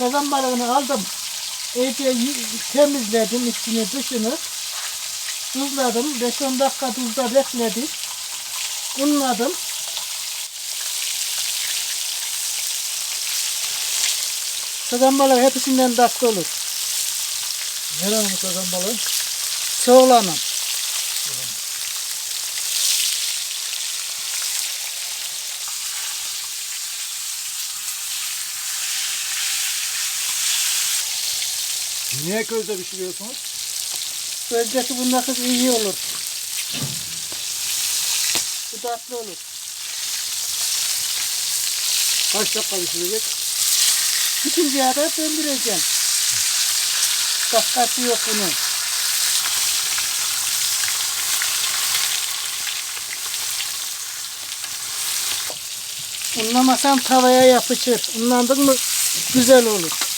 Kazan balığını aldım. İyice temizledim içini dışını. Tuzladım. 5-10 dakika tuzda bekledim. Unladım. Kazan balığı hepsinden tatlı olur. Nerenin kazan balığı? Soğlanın. Niye közde pişiriyorsunuz? Önceki bunlar kız iyi olur. Bu tatlı olur. Kaç dakika pişirecek? Bütün kadar döndüreceğim. Dakikası yok bunun. Unlamasan tavaya yapışır. Unlandın mı güzel olur.